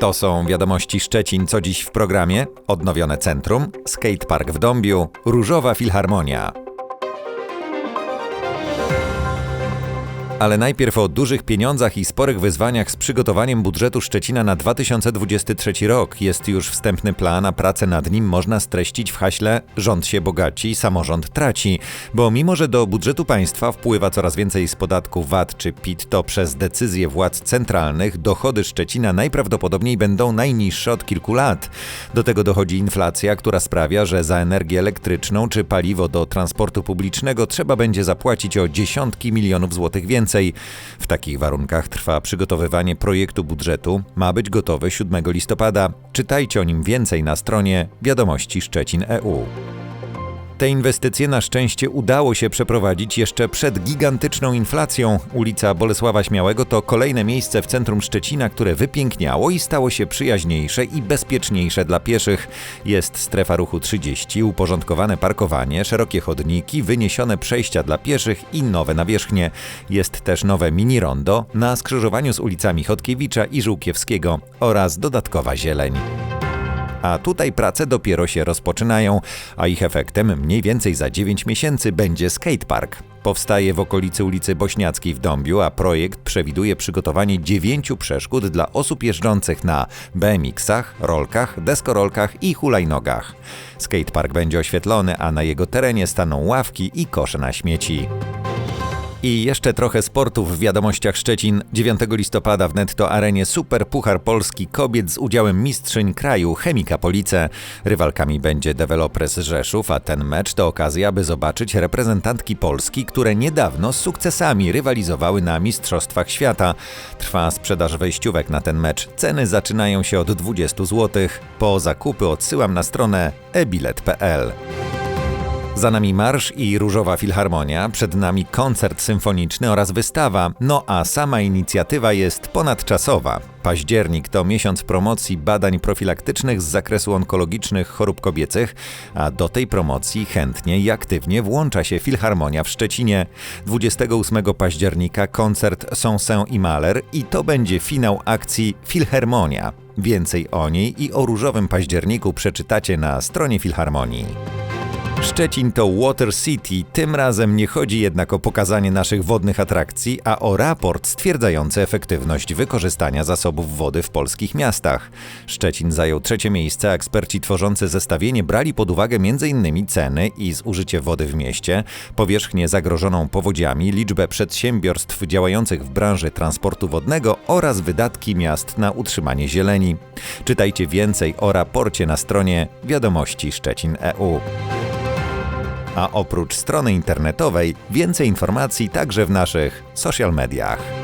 To są wiadomości Szczecin, co dziś w programie. Odnowione centrum, skatepark w Dąbiu, Różowa Filharmonia. Ale najpierw o dużych pieniądzach i sporych wyzwaniach z przygotowaniem budżetu Szczecina na 2023 rok. Jest już wstępny plan, a pracę nad nim można streścić w haśle rząd się bogaci, samorząd traci. Bo mimo, że do budżetu państwa wpływa coraz więcej z podatku VAT czy PIT, to przez decyzje władz centralnych dochody Szczecina najprawdopodobniej będą najniższe od kilku lat. Do tego dochodzi inflacja, która sprawia, że za energię elektryczną czy paliwo do transportu publicznego trzeba będzie zapłacić o dziesiątki milionów złotych więcej więcej. W takich warunkach trwa przygotowywanie projektu budżetu. Ma być gotowy 7 listopada. Czytajcie o nim więcej na stronie Wiadomości Szczecin EU. Te inwestycje na szczęście udało się przeprowadzić jeszcze przed gigantyczną inflacją. Ulica Bolesława Śmiałego to kolejne miejsce w centrum Szczecina, które wypiękniało i stało się przyjaźniejsze i bezpieczniejsze dla pieszych. Jest strefa ruchu 30, uporządkowane parkowanie, szerokie chodniki, wyniesione przejścia dla pieszych i nowe nawierzchnie. Jest też nowe mini rondo na skrzyżowaniu z ulicami Chodkiewicza i Żółkiewskiego oraz dodatkowa zieleń a tutaj prace dopiero się rozpoczynają, a ich efektem mniej więcej za 9 miesięcy będzie skatepark. Powstaje w okolicy ulicy Bośniackiej w Dąbiu, a projekt przewiduje przygotowanie dziewięciu przeszkód dla osób jeżdżących na BMX-ach, rolkach, deskorolkach i hulajnogach. Skatepark będzie oświetlony, a na jego terenie staną ławki i kosze na śmieci. I jeszcze trochę sportów w wiadomościach Szczecin. 9 listopada w Netto Arenie Super Puchar Polski kobiet z udziałem mistrzyń kraju Chemika Police. Rywalkami będzie Developers Rzeszów, a ten mecz to okazja, by zobaczyć reprezentantki Polski, które niedawno z sukcesami rywalizowały na Mistrzostwach Świata. Trwa sprzedaż wejściówek na ten mecz. Ceny zaczynają się od 20 zł. Po zakupy odsyłam na stronę ebilet.pl. Za nami marsz i różowa filharmonia, przed nami koncert symfoniczny oraz wystawa, no a sama inicjatywa jest ponadczasowa. Październik to miesiąc promocji badań profilaktycznych z zakresu onkologicznych chorób kobiecych, a do tej promocji chętnie i aktywnie włącza się Filharmonia w Szczecinie. 28 października koncert Sonsen i Mahler i to będzie finał akcji Filharmonia. Więcej o niej i o różowym październiku przeczytacie na stronie Filharmonii. Szczecin to Water City. Tym razem nie chodzi jednak o pokazanie naszych wodnych atrakcji, a o raport stwierdzający efektywność wykorzystania zasobów wody w polskich miastach. Szczecin zajął trzecie miejsce, a eksperci tworzący zestawienie brali pod uwagę m.in. ceny i zużycie wody w mieście, powierzchnię zagrożoną powodziami, liczbę przedsiębiorstw działających w branży transportu wodnego oraz wydatki miast na utrzymanie zieleni. Czytajcie więcej o raporcie na stronie Wiadomości Szczecin EU a oprócz strony internetowej więcej informacji także w naszych social mediach.